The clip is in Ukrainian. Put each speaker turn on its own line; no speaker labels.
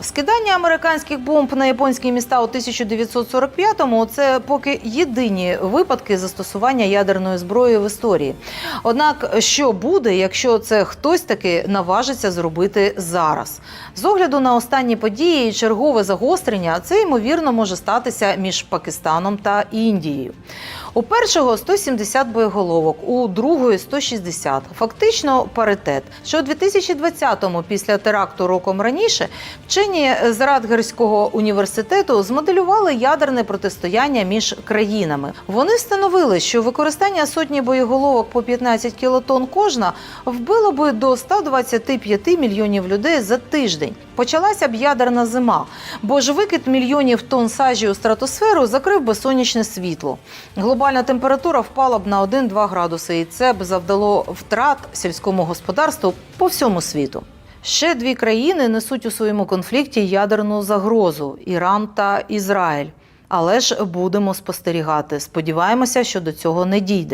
Скидання американських бомб на японські міста у 1945-му – це поки єдині випадки застосування ядерної зброї в історії. Однак, що буде, якщо це хтось таки наважиться зробити зараз? З огляду на останні події і чергове загострення, це ймовірно може статися між Пакистаном та Індією. У першого 170 боєголовок, у другої 160. Фактично паритет. Що у 2020-му, після теракту роком раніше, вчені з Радгерського університету змоделювали ядерне протистояння між країнами. Вони встановили, що використання сотні боєголовок по 15 кілотон кожна вбило би до 125 мільйонів людей за тиждень. Почалася б ядерна зима, бо ж викид мільйонів тонн сажі у стратосферу закрив би сонячне світло. Глобальна температура впала б на 1-2 градуси, і це б завдало втрат сільському господарству по всьому світу. Ще дві країни несуть у своєму конфлікті ядерну загрозу Іран та Ізраїль. Але ж будемо спостерігати. Сподіваємося, що до цього не дійде.